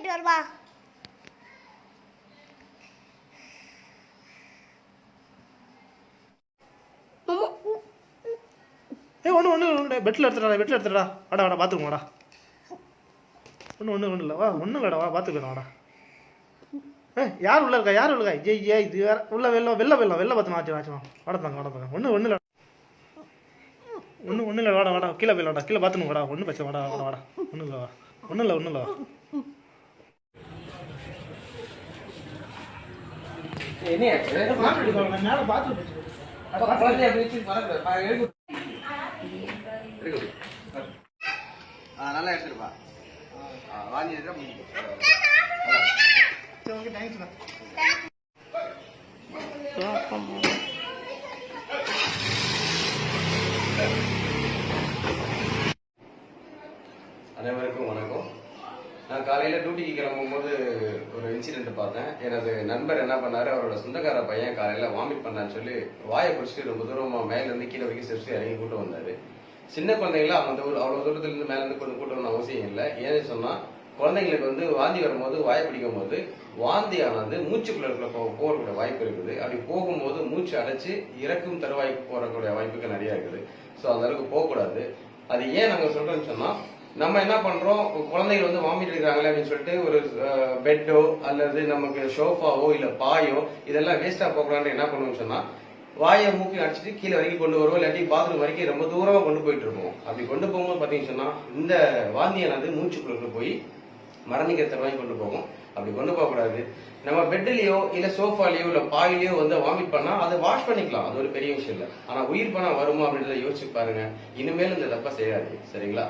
போயிட்டு வருவா. ஏய் ஒன்று ஒன்று ஒன்று பெட்டில் எடுத்துடா பெட்டில் எடுத்துடா. வாடா வாடா பார்த்துக்கோ வாடா. ஒன்று ஒன்று ஒன்றும் இல்லை வா ஒன்றும் இல்லைடா வா பார்த்துக்கலாம் வாடா. ஏ யார் உள்ள இருக்கா? யார் உள்ள ஜெய் ஜெய் இது வேற உள்ள வெள்ளம் வெள்ள வெள்ளம் வெள்ள பார்த்து ஆச்சு ஆச்சு வாடா வாடத்தாங்க வாடா தாங்க. ஒன்று ஒன்றும் இல்லை ஒன்றும் ஒன்றும் இல்லை வாடா வாடா கீழே போய் கீழே பார்த்துணும் வாடா. ஒன்றும் பிரச்சனை வாடா வாடா வாடா. ஒன்றும் இல்லை வா. ஒன்றும் இல்லை ஒன்றும் இல்லை வா மேலே பார்த்து நல்லா எடுத்துருப்பா. வாங்கி எடுத்தா முடிஞ்சு. சரி ஓகே தேங்க்ஸ்ண்ணா அனைவருக்கும் வணக்கம். நான் காலையில டியூட்டிக்கு கிளம்பும்போது ஒரு இன்சிடென்ட் பார்த்தேன். எனது நண்பர் என்ன பண்ணாரு? அவரோட சொந்தக்கார பையன் காலையில் வாமிட் பண்ணான்னு சொல்லி வாயை பிடிச்சிட்டு ரொம்ப தூரமாக மேலேருந்து கீழே வரைக்கும் ஸ்டெப்ஸ் இறங்கி கூட்டு வந்தார். சின்ன குழந்தைங்கள அந்த ஒரு அவ்வளோ தூரத்துலேருந்து இருந்து கொண்டு கூட்டு வரணும் அவசியம் இல்லை. ஏன்னு சொன்னால் குழந்தைங்களுக்கு வந்து வாந்தி வரும்போது வாயை பிடிக்கும் போது வாந்தியானது மூச்சுக்குள்ள போ- போகக்கூடிய வாய்ப்பு இருக்குது. அப்படி போகும்போது மூச்சு அடைச்சு இறக்கும் தருவாய்க்கு போகக்கூடிய வாய்ப்புகள் நிறைய இருக்குது. ஸோ அந்த அளவுக்கு போகக்கூடாது. அது ஏன் நாங்கள் சொல்கிறோன்னு சொன்னால் நம்ம என்ன பண்றோம்? குழந்தைகள் வந்து வாமிட் இருக்காங்களே அப்படின்னு சொல்லிட்டு ஒரு பெட்டோ அல்லது நமக்கு ஷோஃபாவோ இல்ல பாயோ இதெல்லாம் வேஸ்டா போகலான்னு என்ன பண்ணுவோம்னு சொன்னா வாயை மூக்கி அடிச்சுட்டு கீழே வரைக்கும் கொண்டு வருவோம். இல்லாட்டி பாத்ரூம் வரைக்கும் ரொம்ப தூரமா கொண்டு போயிட்டு இருப்போம். அப்படி கொண்டு போகும்போது பாத்தீங்கன்னு சொன்னா இந்த வாந்தியானது மூச்சுக்குள்ள போய் மரணிக்கிற தருவாய் கொண்டு போகும். அப்படி கொண்டு போக கூடாது நம்ம பெட்லயோ இல்ல சோஃபாலேயோ இல்ல பாயிலையோ வந்து வாமிட் பண்ணா அதை வாஷ் பண்ணிக்கலாம். அது ஒரு பெரிய விஷயம் இல்லை. ஆனா உயிர் பணம் வருமா அப்படின்றத யோசிச்சு பாருங்க. இனிமேல் இந்த தப்பை செய்யாது சரிங்களா?